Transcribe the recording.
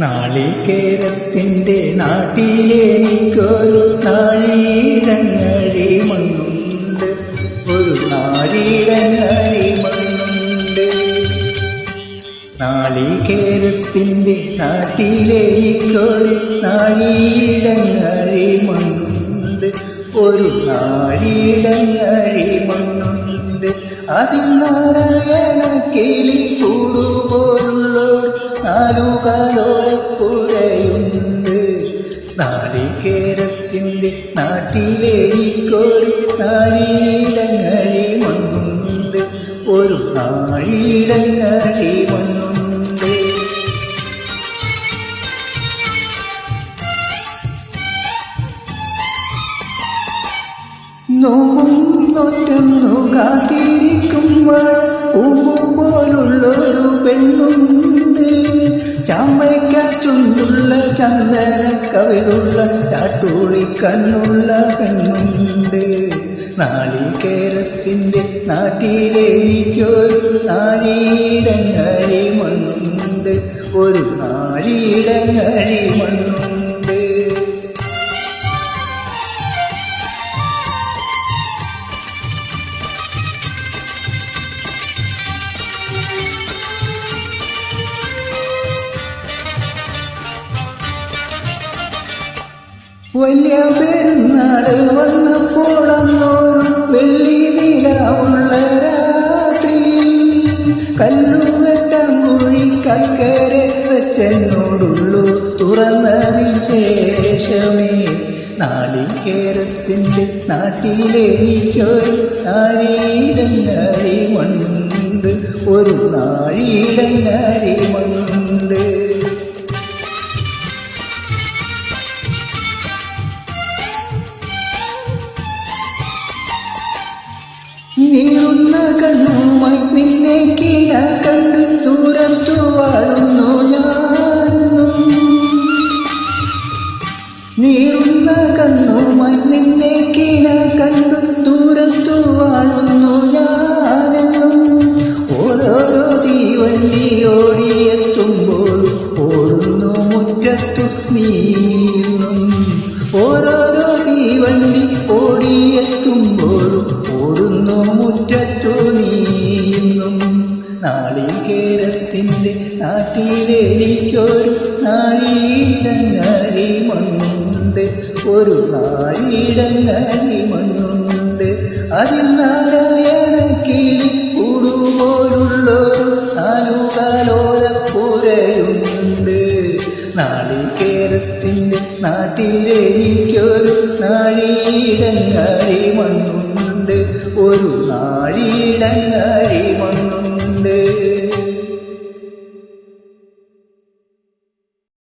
നാളികേരത്തിന്റെ നാട്ടിലെനിക്കൊരു നാഴീടങ്ങഴി മണ്ണുണ്ട്. ഒരു നാഴീടങ്ങഴി മണ്ണുണ്ട്. നാളികേരത്തിന്റെ നാട്ടിലെനിക്കൊരു നാഴീടങ്ങഴി മണ്ണുണ്ട്. ഒരു നാഴീടങ്ങഴി മണ്ണുണ്ട്. അതിൽ നാരായണ കിളി കൂടുപോലുള്ളൊരു നാലുകാലോരപ്പുഴയുണ്ട് നാളികേരത്തിന്റെ നാട്ടിലേക്കൊരു നാഴീടങ്ങഴി മണ്ണുണ്ട് ഒരു നാഴീടങ്ങഴി മണ്ണുണ്ട് നോവും നോറ്റെന്നു കാത്തിരിക്കുമ്പോൾ പൂവ് പോലുള്ളൊരു പെണ്ണുണ്ട്. ചാമ്പയ്ക്കുണ്ടുള്ള ചന്ദന കവിളുള്ള ചാട്ടൂളി കണ്ണുള്ള പെണ്ണുണ്ട്. നാളികേരത്തിന്റെ നാട്ടിലെനിക്കൊരു നാഴീടങ്ങഴി മണ്ണുണ്ട് ഒരു നാഴീടങ്ങഴി മണ്ണുണ്ട് വലിയ പെരുന്നാട് വന്നപ്പോൾ അന്നോറും വെള്ളി ഉള്ള രാത്രി. കല്ലുവെട്ടം കുഴി കക്കരെ വെച്ചെന്നോടുള്ളൂ തുറന്നതിന് ശേഷമേ. നാളികേരത്തിന്റെ നാട്ടിലേക്കൊരു നാഴീടങ്ങാരി മണ്ണുണ്ട് ഒരു നാഴീടങ്ങാരി മണ്ണുണ്ട് നീറുന്ന കണ്ണുമായി നിന്നെ കീഴ കണ്ടു ദൂരത്തു വാഴുന്നു ഞാനെന്നും. ഓരോരോ തീവണ്ടി ഓടിയെത്തുമ്പോൾ ഓടുന്നു മുറ്റത്തു നീന്നും. ഓരോരോ നാളികേരത്തിന്റെ നാട്ടിലെനിക്കൊരു നാരിയിടങ്ങാരി മണ്ണുണ്ട്. ഒരു നാരിയിടങ്ങാരി മണ്ണുണ്ട്. അതിൽ നാരായണ കിളി കൂടുപോലുള്ളൊരു നാലുകാലോലപ്പുരയുണ്ട്. നാളികേരത്തിന്റെ നാട്ടിലെനിക്കൊരു നാഴീടങ്ങഴി മണ്ണുണ്ട്. ഒരു നാഴീടങ്ങഴി മണ്ണുണ്ട്